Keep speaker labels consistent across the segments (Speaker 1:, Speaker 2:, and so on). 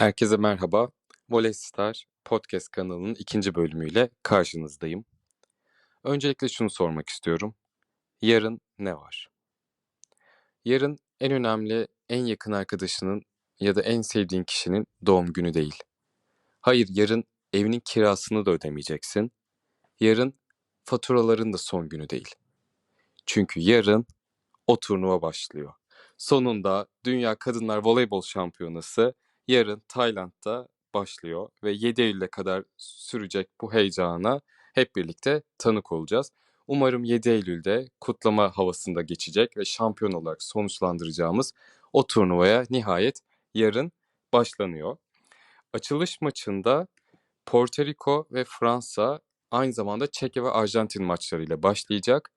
Speaker 1: Herkese merhaba. Voley podcast kanalının ikinci bölümüyle karşınızdayım. Öncelikle şunu sormak istiyorum. Yarın ne var? Yarın en önemli, en yakın arkadaşının ya da en sevdiğin kişinin doğum günü değil. Hayır, yarın evinin kirasını da ödemeyeceksin. Yarın faturaların da son günü değil. Çünkü yarın o turnuva başlıyor. Sonunda Dünya Kadınlar Voleybol Şampiyonası yarın Tayland'da başlıyor ve 7 Eylül'e kadar sürecek bu heyecana hep birlikte tanık olacağız. Umarım 7 Eylül'de kutlama havasında geçecek ve şampiyon olarak sonuçlandıracağımız o turnuvaya nihayet yarın başlanıyor. Açılış maçında Porto Rico ve Fransa aynı zamanda Çekya ve Arjantin maçlarıyla başlayacak.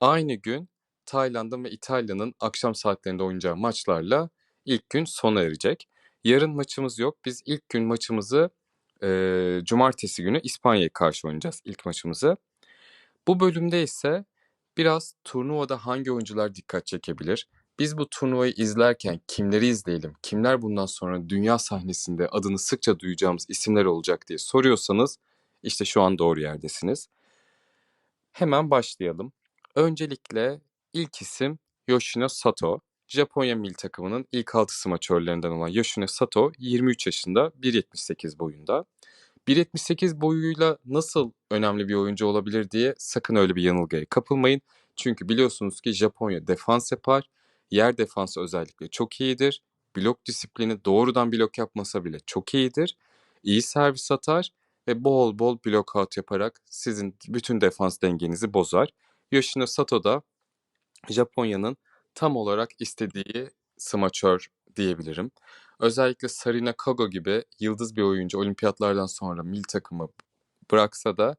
Speaker 1: Aynı gün Tayland'ın ve İtalya'nın akşam saatlerinde oynayacağı maçlarla ilk gün sona erecek. Yarın maçımız yok. Biz ilk gün maçımızı e, cumartesi günü İspanya'ya karşı oynayacağız ilk maçımızı. Bu bölümde ise biraz turnuvada hangi oyuncular dikkat çekebilir? Biz bu turnuvayı izlerken kimleri izleyelim? Kimler bundan sonra dünya sahnesinde adını sıkça duyacağımız isimler olacak diye soruyorsanız işte şu an doğru yerdesiniz. Hemen başlayalım. Öncelikle ilk isim Yoshino Sato. Japonya milli takımının ilk altı smaçörlerinden olan Yoshino Sato 23 yaşında 1.78 boyunda. 1.78 boyuyla nasıl önemli bir oyuncu olabilir diye sakın öyle bir yanılgıya kapılmayın. Çünkü biliyorsunuz ki Japonya defans yapar. Yer defansı özellikle çok iyidir. Blok disiplini doğrudan blok yapmasa bile çok iyidir. İyi servis atar ve bol bol blok out yaparak sizin bütün defans dengenizi bozar. Yoshino Sato da Japonya'nın tam olarak istediği smaçör diyebilirim. Özellikle Sarina Kago gibi yıldız bir oyuncu olimpiyatlardan sonra mil takımı bıraksa da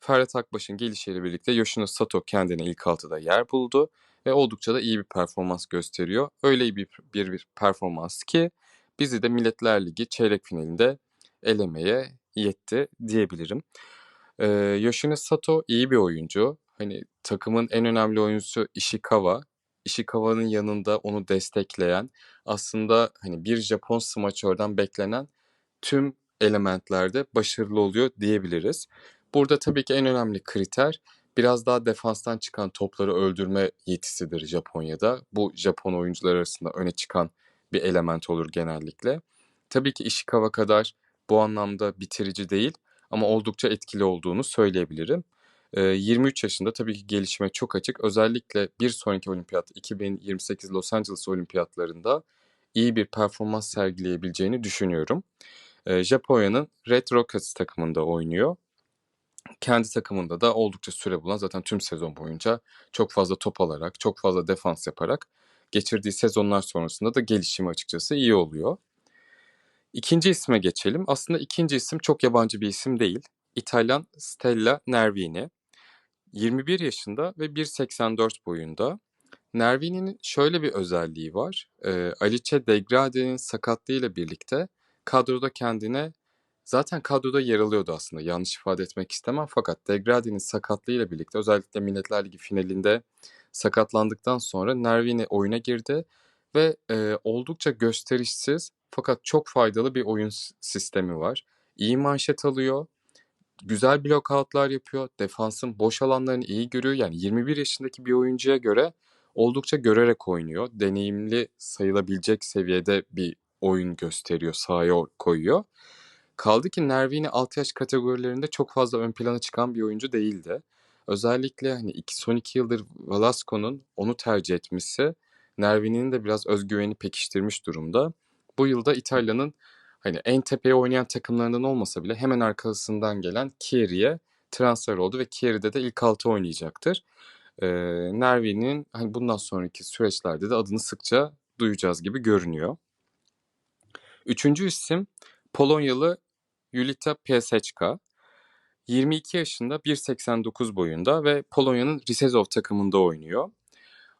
Speaker 1: Ferhat Akbaş'ın gelişiyle birlikte Yoshino Sato kendine ilk altıda yer buldu ve oldukça da iyi bir performans gösteriyor. Öyle bir, bir, bir performans ki bizi de Milletler Ligi çeyrek finalinde elemeye yetti diyebilirim. Ee, Yoshino Sato iyi bir oyuncu. Hani takımın en önemli oyuncusu Ishikawa. Ishikawa'nın yanında onu destekleyen aslında hani bir Japon smaçörden beklenen tüm elementlerde başarılı oluyor diyebiliriz. Burada tabii ki en önemli kriter biraz daha defanstan çıkan topları öldürme yetisidir Japonya'da. Bu Japon oyuncular arasında öne çıkan bir element olur genellikle. Tabii ki Ishikawa kadar bu anlamda bitirici değil ama oldukça etkili olduğunu söyleyebilirim. 23 yaşında tabii ki gelişime çok açık. Özellikle bir sonraki olimpiyat 2028 Los Angeles olimpiyatlarında iyi bir performans sergileyebileceğini düşünüyorum. Japonya'nın Red Rockets takımında oynuyor. Kendi takımında da oldukça süre bulan zaten tüm sezon boyunca çok fazla top alarak, çok fazla defans yaparak geçirdiği sezonlar sonrasında da gelişimi açıkçası iyi oluyor. İkinci isme geçelim. Aslında ikinci isim çok yabancı bir isim değil. İtalyan Stella Nervini. 21 yaşında ve 1.84 boyunda. Nervini'nin şöyle bir özelliği var. E, Alice Degrade'nin sakatlığıyla birlikte kadroda kendine zaten kadroda yer alıyordu aslında. Yanlış ifade etmek istemem fakat Degrade'nin sakatlığıyla birlikte özellikle Milletler Ligi finalinde sakatlandıktan sonra Nervini oyuna girdi ve e, oldukça gösterişsiz fakat çok faydalı bir oyun sistemi var. İyi manşet alıyor güzel blokoutlar yapıyor. Defansın boş alanlarını iyi görüyor. Yani 21 yaşındaki bir oyuncuya göre oldukça görerek oynuyor. Deneyimli sayılabilecek seviyede bir oyun gösteriyor, sahaya koyuyor. Kaldı ki Nervini alt yaş kategorilerinde çok fazla ön plana çıkan bir oyuncu değildi. Özellikle hani iki, son iki yıldır Velasco'nun onu tercih etmesi Nervini'nin de biraz özgüveni pekiştirmiş durumda. Bu yılda İtalya'nın hani en tepeye oynayan takımlarından olmasa bile hemen arkasından gelen Kierie'ye transfer oldu ve Kierie'de de ilk altı oynayacaktır. Ee, Nervi'nin hani bundan sonraki süreçlerde de adını sıkça duyacağız gibi görünüyor. Üçüncü isim Polonyalı Julita Piaseczka. 22 yaşında 1.89 boyunda ve Polonya'nın Risezov takımında oynuyor.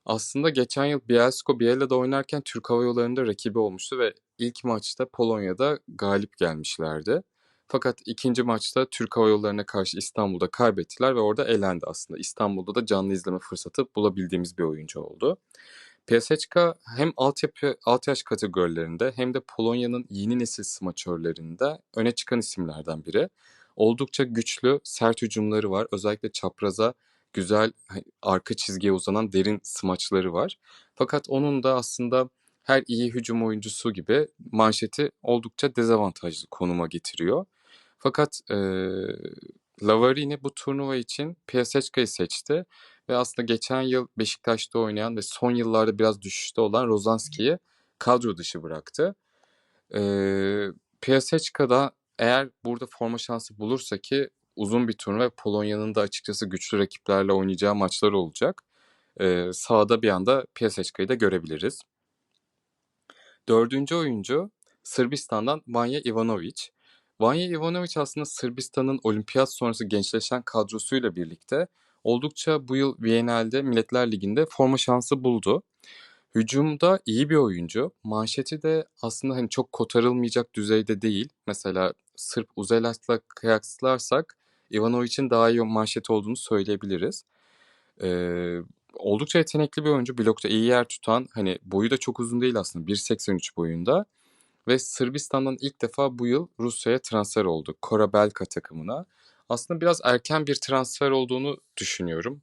Speaker 1: Aslında geçen yıl Bielsko Biela'da oynarken Türk Hava Yolları'nda rakibi olmuştu ve ilk maçta Polonya'da galip gelmişlerdi. Fakat ikinci maçta Türk Hava Yolları'na karşı İstanbul'da kaybettiler ve orada elendi aslında. İstanbul'da da canlı izleme fırsatı bulabildiğimiz bir oyuncu oldu. Piaseczka hem altyapı, alt yaş kategorilerinde hem de Polonya'nın yeni nesil smaçörlerinde öne çıkan isimlerden biri. Oldukça güçlü, sert hücumları var. Özellikle çapraza güzel hani, arka çizgiye uzanan derin smaçları var. Fakat onun da aslında her iyi hücum oyuncusu gibi manşeti oldukça dezavantajlı konuma getiriyor. Fakat e, Lavarini bu turnuva için Piaseczka'yı seçti ve aslında geçen yıl Beşiktaş'ta oynayan ve son yıllarda biraz düşüşte olan Rozanski'yi kadro dışı bıraktı. E, Piaseczka'da eğer burada forma şansı bulursa ki uzun bir turnuva Polonya'nın da açıkçası güçlü rakiplerle oynayacağı maçlar olacak. E, sahada bir anda Piaseczka'yı da görebiliriz. Dördüncü oyuncu Sırbistan'dan Vanya Ivanovic. Vanya Ivanovic aslında Sırbistan'ın olimpiyat sonrası gençleşen kadrosuyla birlikte oldukça bu yıl Viyana'da Milletler Ligi'nde forma şansı buldu. Hücumda iyi bir oyuncu. Manşeti de aslında hani çok kotarılmayacak düzeyde değil. Mesela Sırp Uzelas'la kıyaslarsak Ivanovic'in daha iyi manşeti olduğunu söyleyebiliriz. Ee, oldukça yetenekli bir oyuncu. Blokta iyi yer tutan, hani boyu da çok uzun değil aslında. 1.83 boyunda. Ve Sırbistan'dan ilk defa bu yıl Rusya'ya transfer oldu. Korabelka takımına. Aslında biraz erken bir transfer olduğunu düşünüyorum.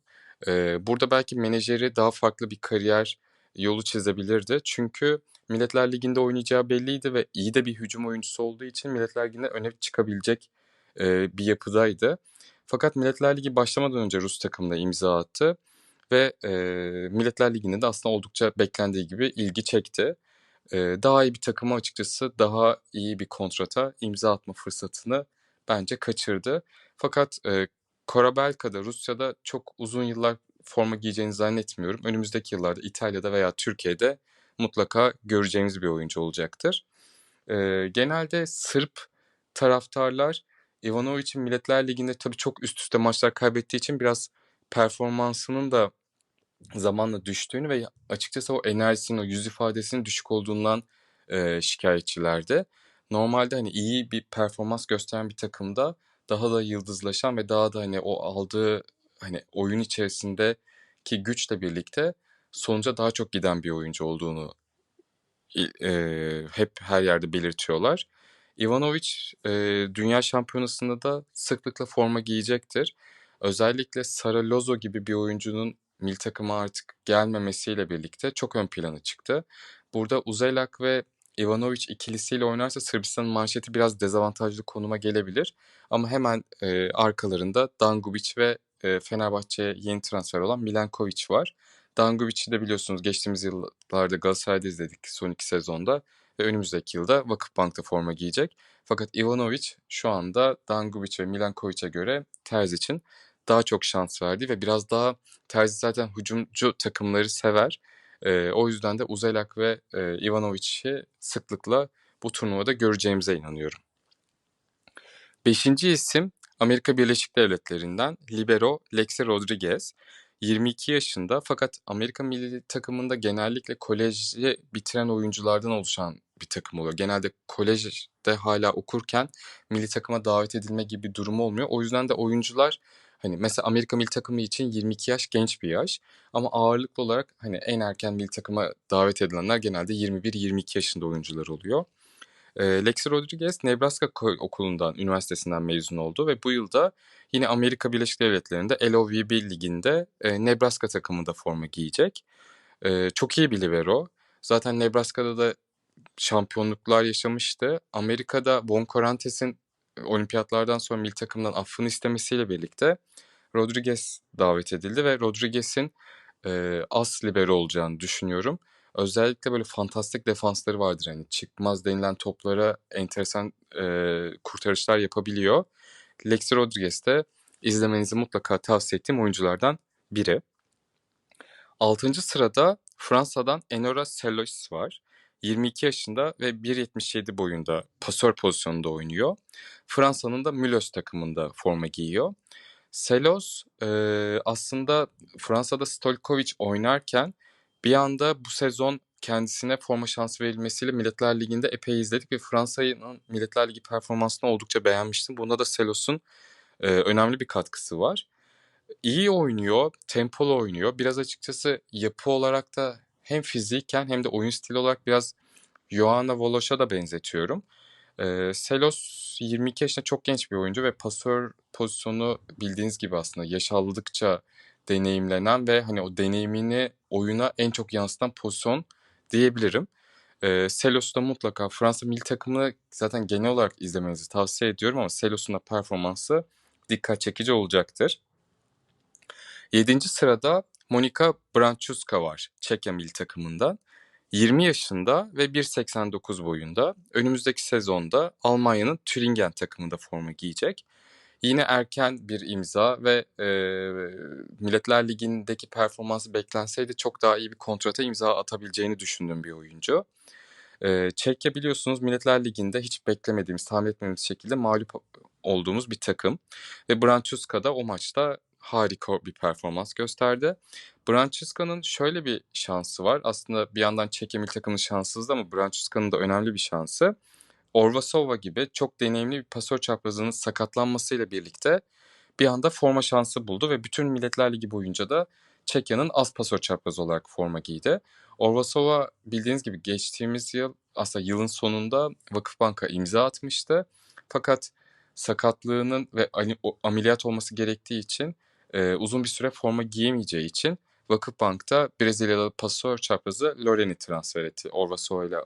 Speaker 1: Ee, burada belki menajeri daha farklı bir kariyer yolu çizebilirdi. Çünkü Milletler Ligi'nde oynayacağı belliydi ve iyi de bir hücum oyuncusu olduğu için Milletler Ligi'nde öne çıkabilecek e, bir yapıdaydı. Fakat Milletler Ligi başlamadan önce Rus takımına imza attı ve e, Milletler Ligi'nde de aslında oldukça beklendiği gibi ilgi çekti. E, daha iyi bir takıma açıkçası daha iyi bir kontrata imza atma fırsatını bence kaçırdı. Fakat e, Korabelka'da Rusya'da çok uzun yıllar forma giyeceğini zannetmiyorum. Önümüzdeki yıllarda İtalya'da veya Türkiye'de mutlaka göreceğimiz bir oyuncu olacaktır. E, genelde Sırp taraftarlar Ivanovic'in Milletler Ligi'nde tabii çok üst üste maçlar kaybettiği için biraz performansının da zamanla düştüğünü ve açıkçası o enerjisinin, o yüz ifadesinin düşük olduğundan e, şikayetçilerdi. Normalde hani iyi bir performans gösteren bir takımda daha da yıldızlaşan ve daha da hani o aldığı hani oyun içerisindeki güçle birlikte sonuca daha çok giden bir oyuncu olduğunu e, hep her yerde belirtiyorlar. Ivanovic e, dünya şampiyonasında da sıklıkla forma giyecektir. Özellikle Sara Lozo gibi bir oyuncunun mil takıma artık gelmemesiyle birlikte çok ön plana çıktı. Burada Uzelak ve Ivanovic ikilisiyle oynarsa Sırbistan'ın manşeti biraz dezavantajlı konuma gelebilir. Ama hemen e, arkalarında Dangubic ve e, Fenerbahçe'ye yeni transfer olan Milenkovic var. Dangubic'i de biliyorsunuz geçtiğimiz yıllarda Galatasaray'da izledik son iki sezonda ve önümüzdeki yılda Vakıfbank'ta forma giyecek. Fakat Ivanovic şu anda Dangubic ve Milenkovic'e göre Terz için daha çok şans verdi ve biraz daha Terzi zaten hücumcu takımları sever. E, o yüzden de Uzelak ve e, Ivanovic'i sıklıkla bu turnuvada göreceğimize inanıyorum. Beşinci isim Amerika Birleşik Devletleri'nden Libero Lexi Rodriguez. 22 yaşında fakat Amerika milli takımında genellikle koleji bitiren oyunculardan oluşan bir takım oluyor. Genelde kolejde hala okurken milli takıma davet edilme gibi bir durumu olmuyor. O yüzden de oyuncular Hani mesela Amerika milli takımı için 22 yaş genç bir yaş ama ağırlıklı olarak hani en erken milli takıma davet edilenler genelde 21-22 yaşında oyuncular oluyor. Lexi Rodriguez Nebraska okulundan, üniversitesinden mezun oldu ve bu yılda yine Amerika Birleşik Devletleri'nde LOVB liginde Nebraska takımında forma giyecek. Çok iyi bir libero. Zaten Nebraska'da da şampiyonluklar yaşamıştı. Amerika'da Von Corantes'in olimpiyatlardan sonra milli takımdan affını istemesiyle birlikte Rodriguez davet edildi ve Rodriguez'in e, as libero olacağını düşünüyorum. Özellikle böyle fantastik defansları vardır. Yani çıkmaz denilen toplara enteresan e, kurtarışlar yapabiliyor. Lexi Rodriguez de izlemenizi mutlaka tavsiye ettiğim oyunculardan biri. Altıncı sırada Fransa'dan Enora Selois var. 22 yaşında ve 1.77 boyunda pasör pozisyonunda oynuyor. Fransa'nın da Mülos takımında forma giyiyor. Selos e, aslında Fransa'da Stojkovic oynarken bir anda bu sezon kendisine forma şansı verilmesiyle Milletler Ligi'nde epey izledik ve Fransa'nın Milletler Ligi performansını oldukça beğenmiştim. Bunda da Selos'un e, önemli bir katkısı var. İyi oynuyor, tempolu oynuyor. Biraz açıkçası yapı olarak da hem fiziken hem de oyun stili olarak biraz Joanna Volos'a da benzetiyorum. Ee, Selos 22 yaşında çok genç bir oyuncu ve pasör pozisyonu bildiğiniz gibi aslında yaş aldıkça deneyimlenen ve hani o deneyimini oyuna en çok yansıtan pozisyon diyebilirim. Ee, Selos'u da mutlaka Fransa milli takımını zaten genel olarak izlemenizi tavsiye ediyorum ama Selos'un da performansı dikkat çekici olacaktır. Yedinci sırada Monika Brancuska var Çekya milli takımından. 20 yaşında ve 1.89 boyunda önümüzdeki sezonda Almanya'nın Thüringen takımında forma giyecek. Yine erken bir imza ve e, Milletler Ligi'ndeki performansı beklenseydi çok daha iyi bir kontrata imza atabileceğini düşündüğüm bir oyuncu. E, Çekya biliyorsunuz Milletler Ligi'nde hiç beklemediğimiz, tahmin etmediğimiz şekilde mağlup olduğumuz bir takım. Ve Brancuska da o maçta harika bir performans gösterdi. Brancuska'nın şöyle bir şansı var. Aslında bir yandan Çek Emil takımın şanssızdı ama Brancuska'nın da önemli bir şansı. Orvasova gibi çok deneyimli bir pasör çaprazının sakatlanmasıyla birlikte bir anda forma şansı buldu ve bütün Milletler Ligi boyunca da Çekya'nın az pasör çaprazı olarak forma giydi. Orvasova bildiğiniz gibi geçtiğimiz yıl aslında yılın sonunda Vakıfbank'a imza atmıştı. Fakat sakatlığının ve ameliyat olması gerektiği için e, uzun bir süre forma giyemeyeceği için Vakıfbank'ta Brezilyalı pasör çaprazı Loren'i transfer etti. Orvaso ile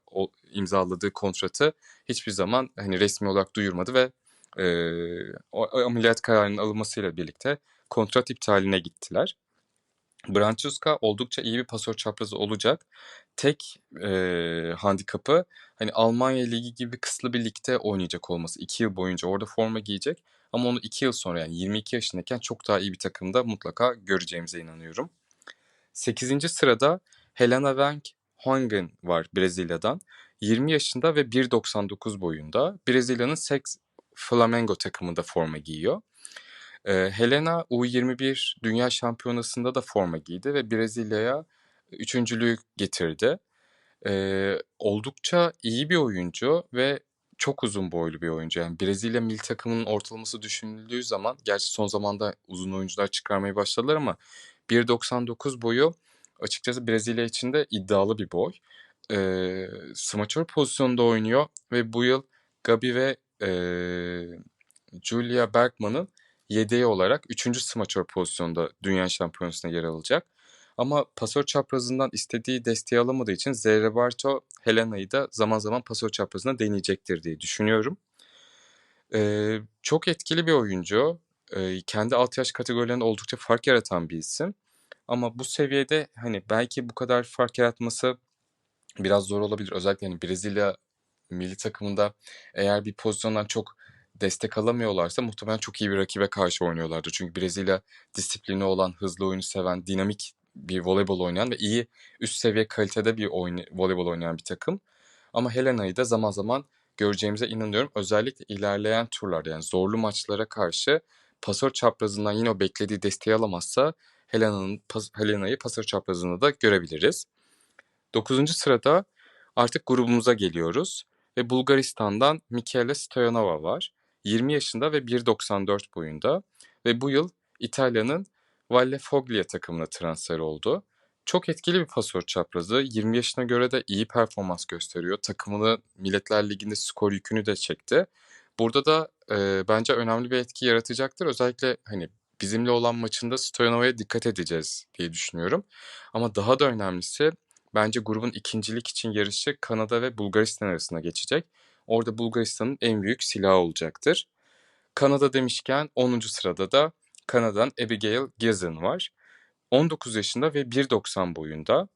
Speaker 1: imzaladığı kontratı hiçbir zaman hani resmi olarak duyurmadı ve e, o ameliyat kararının alınmasıyla birlikte kontrat iptaline gittiler. Brancuska oldukça iyi bir pasör çaprazı olacak. Tek e, handikapı hani Almanya Ligi gibi kısıtlı bir ligde oynayacak olması. 2 yıl boyunca orada forma giyecek. Ama onu 2 yıl sonra yani 22 yaşındayken çok daha iyi bir takımda mutlaka göreceğimize inanıyorum. 8. sırada Helena Wang Hongen var Brezilya'dan. 20 yaşında ve 1.99 boyunda. Brezilya'nın Sex Flamengo takımında forma giyiyor. Ee, Helena U21 Dünya Şampiyonası'nda da forma giydi ve Brezilya'ya üçüncülüğü getirdi. Ee, oldukça iyi bir oyuncu ve çok uzun boylu bir oyuncu. Yani Brezilya milli takımının ortalaması düşünüldüğü zaman, gerçi son zamanda uzun oyuncular çıkarmaya başladılar ama 1.99 boyu açıkçası Brezilya için de iddialı bir boy. Ee, smaçör pozisyonda oynuyor ve bu yıl Gabi ve e, Julia Bergman'ın yedeği olarak 3. smaçör pozisyonda Dünya Şampiyonası'na yer alacak. Ama pasör çaprazından istediği desteği alamadığı için Zerrebarto Helena'yı da zaman zaman pasör çaprazına deneyecektir diye düşünüyorum. Ee, çok etkili bir oyuncu. Kendi alt yaş kategorilerinde oldukça fark yaratan bir isim. Ama bu seviyede hani belki bu kadar fark yaratması biraz zor olabilir. Özellikle hani Brezilya milli takımında eğer bir pozisyondan çok destek alamıyorlarsa muhtemelen çok iyi bir rakibe karşı oynuyorlardır. Çünkü Brezilya disiplini olan, hızlı oyunu seven, dinamik bir voleybol oynayan ve iyi üst seviye kalitede bir oyun, voleybol oynayan bir takım. Ama Helena'yı da zaman zaman göreceğimize inanıyorum. Özellikle ilerleyen turlarda yani zorlu maçlara karşı pasör çaprazından yine o beklediği desteği alamazsa Helena'nın pas, Helena'yı pasör çaprazında da görebiliriz. Dokuzuncu sırada artık grubumuza geliyoruz ve Bulgaristan'dan Michele Stoyanova var. 20 yaşında ve 1.94 boyunda ve bu yıl İtalya'nın Valle Foglia takımına transfer oldu. Çok etkili bir pasör çaprazı. 20 yaşına göre de iyi performans gösteriyor. Takımını Milletler Ligi'nde skor yükünü de çekti. Burada da e, bence önemli bir etki yaratacaktır. Özellikle hani bizimle olan maçında Stoyanova'ya dikkat edeceğiz diye düşünüyorum. Ama daha da önemlisi bence grubun ikincilik için yarışı Kanada ve Bulgaristan arasında geçecek. Orada Bulgaristan'ın en büyük silahı olacaktır. Kanada demişken 10. sırada da Kanada'dan Abigail Gizin var. 19 yaşında ve 1.90 boyunda.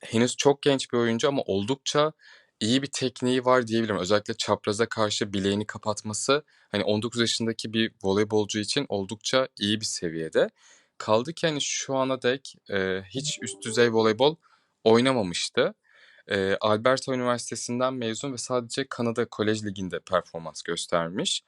Speaker 1: Henüz çok genç bir oyuncu ama oldukça iyi bir tekniği var diyebilirim. Özellikle çapraza karşı bileğini kapatması hani 19 yaşındaki bir voleybolcu için oldukça iyi bir seviyede. Kaldı ki hani şu ana dek e, hiç üst düzey voleybol oynamamıştı. E, Alberta Üniversitesi'nden mezun ve sadece Kanada Kolej Ligi'nde performans göstermiş.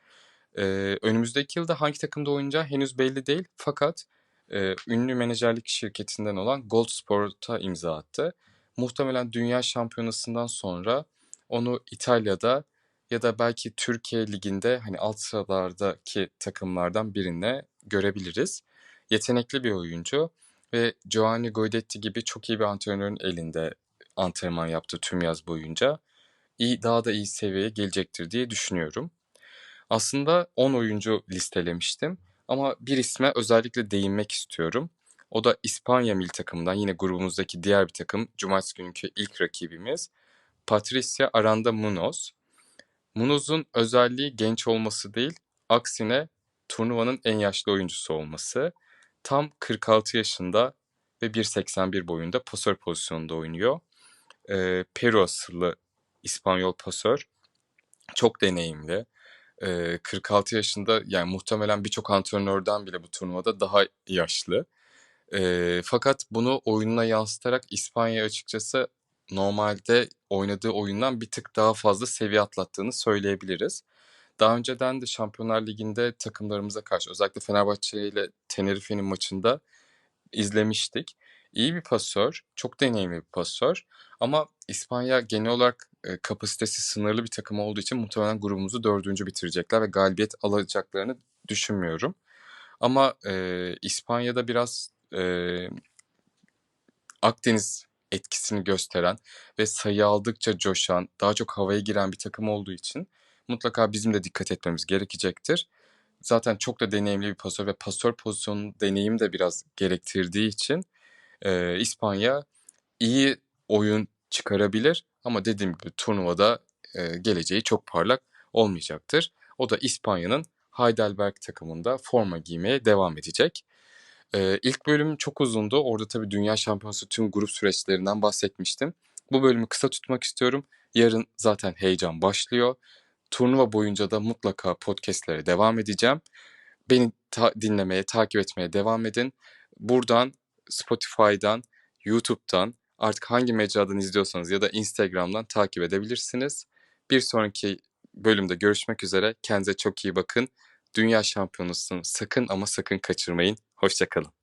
Speaker 1: E, önümüzdeki yılda hangi takımda oynayacağı henüz belli değil. Fakat e, ünlü menajerlik şirketinden olan Gold Sport'a imza attı. Muhtemelen Dünya Şampiyonası'ndan sonra onu İtalya'da ya da belki Türkiye Ligi'nde hani alt sıralardaki takımlardan birine görebiliriz. Yetenekli bir oyuncu. ve Giovanni Guidetti gibi çok iyi bir antrenörün elinde antrenman yaptı tüm yaz boyunca. İyi, daha da iyi seviyeye gelecektir diye düşünüyorum. Aslında 10 oyuncu listelemiştim ama bir isme özellikle değinmek istiyorum. O da İspanya milli takımından yine grubumuzdaki diğer bir takım Cumartesi günkü ilk rakibimiz Patricia Aranda Munoz. Munoz'un özelliği genç olması değil, aksine turnuvanın en yaşlı oyuncusu olması. Tam 46 yaşında ve 1.81 boyunda pasör pozisyonunda oynuyor. Ee, Peru asıllı İspanyol pasör. Çok deneyimli. Ee, 46 yaşında yani muhtemelen birçok antrenörden bile bu turnuvada daha yaşlı. Ee, fakat bunu oyununa yansıtarak İspanya açıkçası normalde oynadığı oyundan bir tık daha fazla seviye atlattığını söyleyebiliriz. Daha önceden de Şampiyonlar Ligi'nde takımlarımıza karşı özellikle Fenerbahçe ile Tenerife'nin maçında izlemiştik. İyi bir pasör, çok deneyimli bir pasör ama İspanya genel olarak e, kapasitesi sınırlı bir takım olduğu için muhtemelen grubumuzu dördüncü bitirecekler ve galibiyet alacaklarını düşünmüyorum. Ama e, İspanya'da biraz e, Akdeniz etkisini gösteren ve sayı aldıkça coşan, daha çok havaya giren bir takım olduğu için mutlaka bizim de dikkat etmemiz gerekecektir. Zaten çok da deneyimli bir pasör ve pasör pozisyonu deneyim de biraz gerektirdiği için e, İspanya iyi oyun çıkarabilir ama dediğim gibi turnuvada e, geleceği çok parlak olmayacaktır. O da İspanya'nın Heidelberg takımında forma giymeye devam edecek. Ee, ilk bölüm çok uzundu. Orada tabii Dünya Şampiyonası tüm grup süreçlerinden bahsetmiştim. Bu bölümü kısa tutmak istiyorum. Yarın zaten heyecan başlıyor. Turnuva boyunca da mutlaka podcastlere devam edeceğim. Beni ta- dinlemeye, takip etmeye devam edin. Buradan, Spotify'dan, YouTube'dan, artık hangi mecradan izliyorsanız ya da Instagram'dan takip edebilirsiniz. Bir sonraki bölümde görüşmek üzere. Kendinize çok iyi bakın. Dünya şampiyonasını sakın ama sakın kaçırmayın. Hoşçakalın.